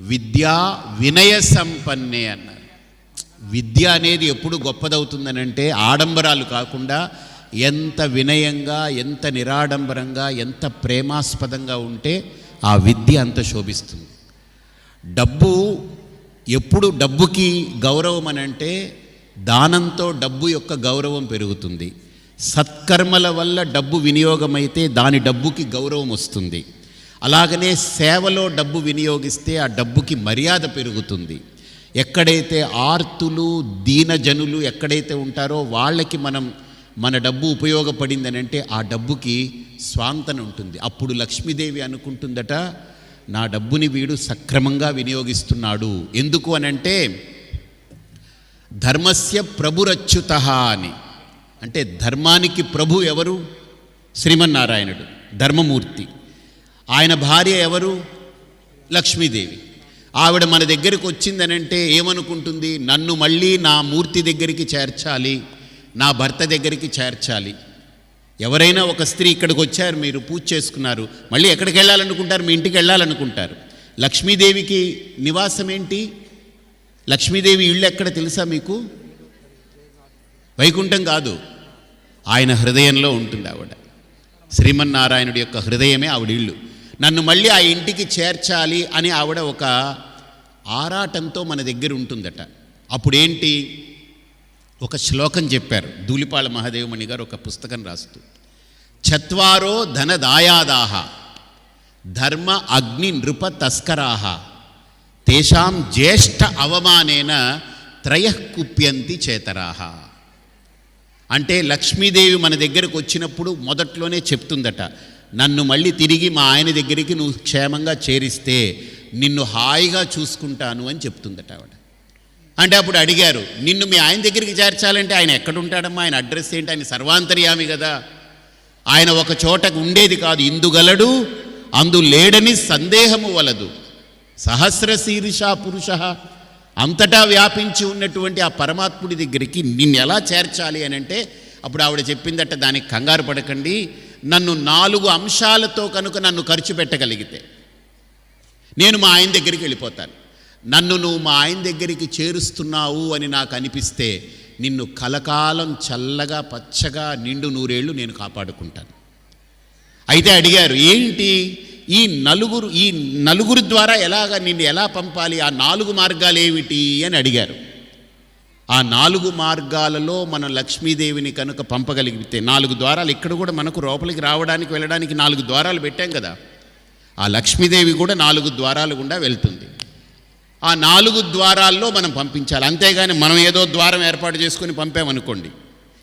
విద్యా వినయ సంపన్నే అన్నారు. విద్య అనేది ఎప్పుడు గొప్పదవుతుందనంటే ఆడంబరాలు కాకుండా ఎంత వినయంగా ఎంత నిరాడంబరంగా ఎంత ప్రేమాస్పదంగా ఉంటే ఆ విద్య అంత శోభిస్తుంది. డబ్బు ఎప్పుడు డబ్బుకి గౌరవం అని అంటే దానంతో డబ్బు యొక్క గౌరవం పెరుగుతుంది. సత్కర్మల వల్ల డబ్బు వినియోగమైతే దాని డబ్బుకి గౌరవం వస్తుంది. అలాగనే సేవలో డబ్బు వినియోగిస్తే ఆ డబ్బుకి మర్యాద పెరుగుతుంది. ఎక్కడైతే ఆర్తులు దీనజనులు ఎక్కడైతే ఉంటారో వాళ్ళకి మనం మన డబ్బు ఉపయోగపడిందని అంటే ఆ డబ్బుకి స్వాంతన ఉంటుంది. అప్పుడు లక్ష్మీదేవి అనుకుంటుందట నా డబ్బుని వీడు సక్రమంగా వినియోగిస్తున్నాడు. ఎందుకు అనంటే ధర్మస్య ప్రభురచ్యుత అని. అంటే ధర్మానికి ప్రభు ఎవరు? శ్రీమన్నారాయణుడు. ధర్మమూర్తి. ఆయన భార్య ఎవరు? లక్ష్మీదేవి. ఆవిడ మన దగ్గరికి వచ్చిందనంటే ఏమనుకుంటుంది? నన్ను మళ్ళీ నా మూర్తి దగ్గరికి చేర్చాలి నా భర్త దగ్గరికి చేర్చాలి. ఎవరైనా ఒక స్త్రీ ఇక్కడికి వచ్చారు మీరు పూజ చేసుకున్నారు మళ్ళీ ఎక్కడికి వెళ్ళాలనుకుంటారు? మీ ఇంటికి వెళ్ళాలనుకుంటారు. లక్ష్మీదేవికి నివాసం ఏంటి లక్ష్మీదేవి ఇళ్ళు ఎక్కడ తెలుసా మీకు? వైకుంఠం కాదు. ఆయన హృదయంలో ఉంటుంది ఆవిడ. శ్రీమన్నారాయణుడి యొక్క హృదయమే ఆవిడ ఇళ్ళు. నన్ను మళ్ళీ ఆ ఇంటికి చేర్చాలి అని ఆవిడ ఒక ఆరాటంతో మన దగ్గర ఉంటుందట. అప్పుడేంటి? ఒక శ్లోకం చెప్పారు. ధూళిపాల మహాదేవమణి గారు ఒక పుస్తకం రాస్తూ చత్వారో ధనదాయాదాహ ధర్మ అగ్ని నృప తస్కరాహ తేషాం జ్యేష్ఠ అవమానేన త్రయకుప్యంతి చేతరాహ. అంటే లక్ష్మీదేవి మన దగ్గరకు వచ్చినప్పుడు మొదట్లోనే చెప్తుందట నన్ను మళ్ళీ తిరిగి మా ఆయన దగ్గరికి నువ్వు క్షేమంగా చేరిస్తే నిన్ను హాయిగా చూసుకుంటాను అని చెప్తుందట ఆవిడ. అంటే అప్పుడు అడిగారు నిన్ను మీ ఆయన దగ్గరికి చేర్చాలంటే ఆయన ఎక్కడుంటాడమ్మా? ఆయన అడ్రస్ ఏంటి? ఆయన సర్వాంతర్యామి కదా. ఆయన ఒక చోట ఉండేది కాదు ఇందుగలడు అందు లేడని సందేహము వలదు. సహస్ర శీర్ష పురుష అంతటా వ్యాపించి ఉన్నటువంటి ఆ పరమాత్ముడి దగ్గరికి నిన్ను ఎలా చేర్చాలి అని అంటే అప్పుడు ఆవిడ చెప్పిందట దానికి కంగారు పడకండి. నన్ను నాలుగు అంశాలతో కనుక నన్ను ఖర్చు పెట్టగలిగితే నేను మా ఆయన దగ్గరికి వెళ్ళిపోతాను. నన్ను నువ్వు మా ఆయన దగ్గరికి చేరుస్తున్నావు అని నాకు అనిపిస్తే నిన్ను కలకాలం చల్లగా పచ్చగా నిండు నూరేళ్ళు నేను కాపాడుకుంటాను. అయితే అడిగారు ఏంటి? ఈ నలుగురు ఈ నలుగురు ద్వారా ఎలాగ నిన్ను ఎలా పంపాలి? ఆ నాలుగు మార్గాలు ఏమిటి అని అడిగారు. ఆ నాలుగు మార్గాలలో మన లక్ష్మీదేవిని కనుక పంపగలిగితే నాలుగు ద్వారాలు ఇక్కడ కూడా మనకు లోపలికి రావడానికి వెళ్ళడానికి నాలుగు ద్వారాలు పెట్టాం కదా. ఆ లక్ష్మీదేవి కూడా నాలుగు ద్వారాలు గుండా వెళ్తుంది. ఆ నాలుగు ద్వారాల్లో మనం పంపించాలి. అంతేగాని మనం ఏదో ద్వారం ఏర్పాటు చేసుకొని పంపామనుకోండి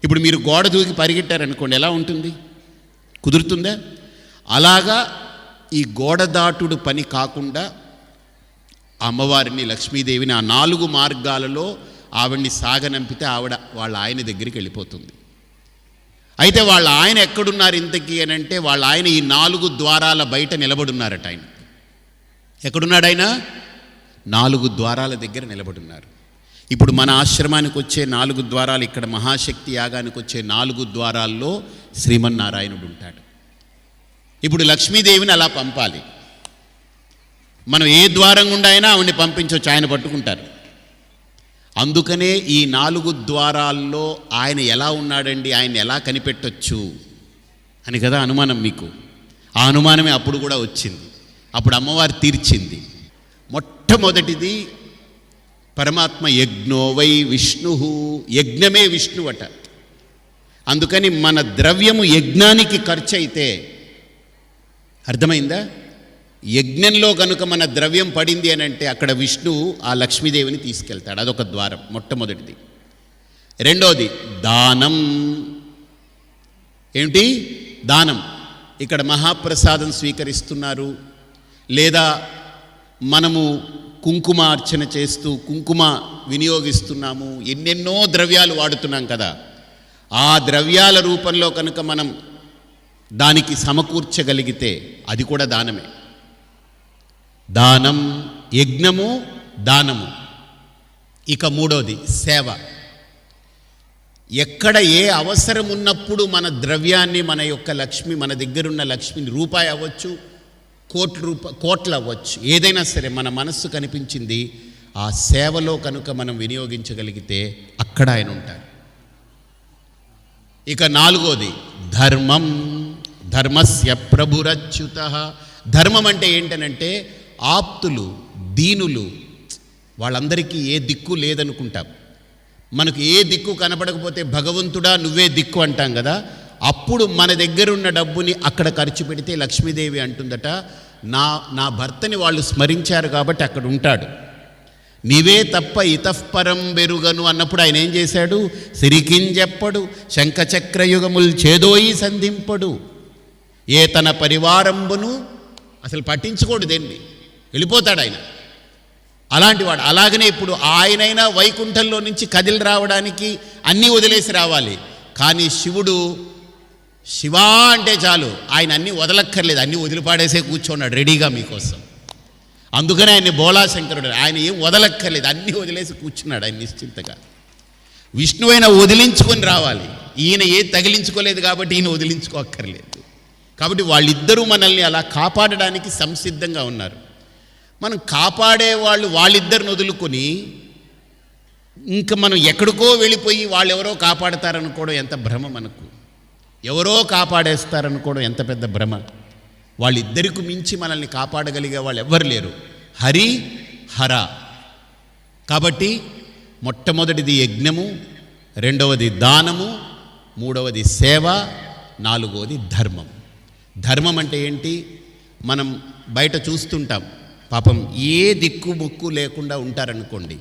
ఇప్పుడు మీరు గోడ దూకి పరిగెట్టారనుకోండి ఎలా ఉంటుంది? కుదురుతుందా? అలాగా ఈ గోడ దాటుడు పని కాకుండా అమ్మవారిని లక్ష్మీదేవిని ఆ నాలుగు మార్గాలలో ఆవిడ్ని సాగనంపితే ఆవిడ వాళ్ళ ఆయన దగ్గరికి వెళ్ళిపోతుంది. అయితే వాళ్ళ ఆయన ఎక్కడున్నారు ఇంతకీ అని అంటే వాళ్ళ ఆయన ఈ నాలుగు ద్వారాల బయట నిలబడున్నారట ఆయన. ఎక్కడున్నాడు ఆయన? నాలుగు ద్వారాల దగ్గర నిలబడున్నారు. ఇప్పుడు మన ఆశ్రమానికి వచ్చే నాలుగు ద్వారాలు ఇక్కడ మహాశక్తి యాగానికి వచ్చే నాలుగు ద్వారాల్లో శ్రీమన్నారాయణుడు ఉంటాడు. ఇప్పుడు లక్ష్మీదేవిని అలా పంపాలి. మనం ఏ ద్వారం గుండా అయినా ఆవిడ్ని పంపించవచ్చు ఆయన పట్టుకుంటారు. అందుకనే ఈ నాలుగు ద్వారాల్లో ఆయన ఎలా ఉన్నాడండి? ఆయన ఎలా కనిపెట్టొచ్చు? అని కదా అనుమానం మీకు. ఆ అనుమానమే అప్పుడు కూడా వచ్చింది. అప్పుడు అమ్మవారు తీర్చింది. మొట్టమొదటిది పరమాత్మ యజ్ఞో వై విష్ణు. యజ్ఞమే విష్ణువట. అందుకని మన ద్రవ్యము యజ్ఞానికి ఖర్చు అయితే అర్థమైందా? యజ్ఞంలో కనుక మన ద్రవ్యం పడింది అని అంటే అక్కడ విష్ణువు ఆ లక్ష్మీదేవిని తీసుకెళ్తాడు. అదొక ద్వారం మొట్టమొదటిది. రెండోది దానం. ఏమిటి? దానం. ఇక్కడ మహాప్రసాదం స్వీకరిస్తున్నారు. లేదా మనము కుంకుమ అర్చన చేస్తూ కుంకుమ వినియోగిస్తున్నాము. ఎన్నెన్నో ద్రవ్యాలు వాడుతున్నాం కదా. ఆ ద్రవ్యాల రూపంలో కనుక మనం దానికి సమకూర్చగలిగితే అది కూడా దానమే. దానం యజ్ఞము దానము. ఇక మూడోది సేవ. ఎక్కడ ఏ అవసరం ఉన్నప్పుడు మన ద్రవ్యాన్ని మన యొక్క లక్ష్మి మన దగ్గరున్న లక్ష్మిని రూపాయి అవ్వచ్చు కోట్ల రూప కోట్లు అవ్వచ్చు. ఏదైనా సరే మన మనస్సు కనిపించింది ఆ సేవలో కనుక మనం వినియోగించగలిగితే అక్కడ ఆయన ఉంటారు ఇక నాలుగోది ధర్మం. ధర్మస్య ప్రభురచ్యుత. ధర్మం అంటే ఏంటనంటే ఆప్తులు దీనులు వాళ్ళందరికీ ఏ దిక్కు లేదనుకుంటాం. మనకు ఏ దిక్కు కనపడకపోతే భగవంతుడా నువ్వే దిక్కు అంటాం కదా. అప్పుడు మన దగ్గర ఉన్న డబ్బుని అక్కడ ఖర్చు పెడితే లక్ష్మీదేవి అంటుందట నా నా భర్తని వాళ్ళు స్మరించారు కాబట్టి అక్కడ ఉంటాడు. నీవే తప్ప ఇతఃపరం బెరుగను అన్నప్పుడు ఆయన ఏం చేశాడు? సిరికింజెప్పడు శంఖచక్రయుగములు చేదోయి సంధింపడు. ఏ తన పరివారంబును అసలు పట్టించుకోడు దేన్ని. వెళ్ళిపోతాడు ఆయన. అలాంటి వాడు. అలాగనే ఇప్పుడు ఆయనైనా వైకుంఠంలో నుంచి కదిలి రావడానికి అన్నీ వదిలేసి రావాలి. కానీ శివుడు శివా అంటే చాలు. ఆయన అన్నీ వదలక్కర్లేదు. అన్నీ వదిలిపాడేసే కూర్చోన్నాడు రెడీగా మీకోసం. అందుకనే ఆయన బోళాశంకరుడు. ఆయన ఏం వదలక్కర్లేదు. అన్నీ వదిలేసి కూర్చున్నాడు ఆయన నిశ్చింతగా. విష్ణు అయినా వదిలించుకొని రావాలి. ఈయన ఏ తగిలించుకోలేదు కాబట్టి ఈయన వదిలించుకోక్కర్లేదు. కాబట్టి వాళ్ళిద్దరూ మనల్ని అలా కాపాడడానికి సంసిద్ధంగా ఉన్నారు. మనం కాపాడే వాళ్ళు వాళ్ళిద్దరిని వదులుకొని ఇంకా మనం ఎక్కడికో వెళ్ళిపోయి వాళ్ళు ఎవరో కాపాడతారనుకోవడం ఎంత భ్రమ మనకు. ఎవరో కాపాడేస్తారనుకోవడం ఎంత పెద్ద భ్రమ. వాళ్ళిద్దరికి మించి మనల్ని కాపాడగలిగే వాళ్ళు ఎవ్వరు లేరు. హరి హర. కాబట్టి మొట్టమొదటిది యజ్ఞము రెండవది దానము మూడవది సేవ నాలుగవది ధర్మం. ధర్మం అంటే ఏంటి? మనం బయట చూస్తుంటాం. పాపం ఏ దిక్కుముక్కు లేకుండా ఉంటారనుకోండి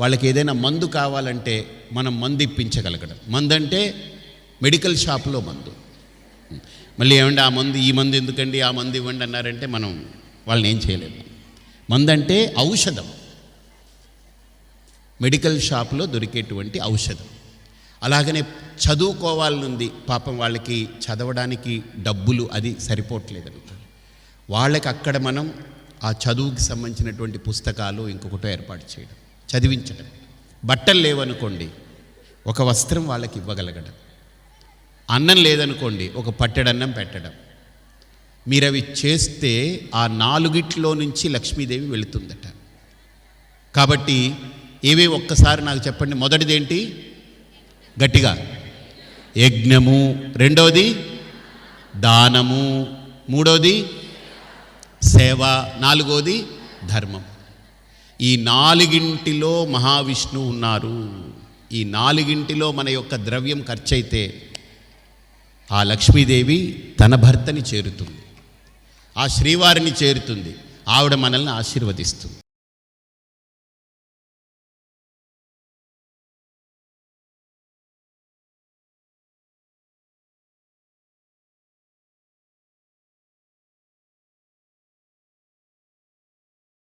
వాళ్ళకి ఏదైనా మందు కావాలంటే మనం మందు ఇప్పించగలగడం మందు అంటే మెడికల్ షాప్లో మందు. మళ్ళీ ఏమండి ఆ మందు ఈ మందు ఎందుకండి ఆ మందు ఇవ్వండి అన్నారంటే మనం వాళ్ళని ఏం చేయలేము. మందు అంటే ఔషధం. మెడికల్ షాప్లో దొరికేటువంటి ఔషధం. అలాగనే చదువుకోవాలనుంది పాపం వాళ్ళకి చదవడానికి డబ్బులు అది సరిపోవట్లేదు వాళ్ళకి అక్కడ మనం ఆ చదువుకి సంబంధించినటువంటి పుస్తకాలు ఇంకొకటో ఏర్పాటు చేయడం చదివించడం. బట్టలు లేవనుకోండి ఒక వస్త్రం వాళ్ళకి ఇవ్వగలగడం. అన్నం లేదనుకోండి ఒక పట్టెడన్నం పెట్టడం. మీరు అవి చేస్తే ఆ నాలుగిట్లో నుంచి లక్ష్మీదేవి వెళుతుందట. కాబట్టి ఏవే ఒక్కసారి నాకు చెప్పండి. మొదటిదేంటి? గట్టిగా. యజ్ఞము. రెండవది దానము. మూడవది సేవ నాలుగోది ధర్మం. ఈ నాలుగింటిలో మహావిష్ణువు ఉన్నారు. ఈ నాలుగింటిలో మన యొక్క ద్రవ్యం ఖర్చయితే ఆ లక్ష్మీదేవి తన భర్తని చేరుతుంది. ఆ శ్రీవారిని చేరుతుంది. ఆవిడ మనల్ని ఆశీర్వదిస్తుంది.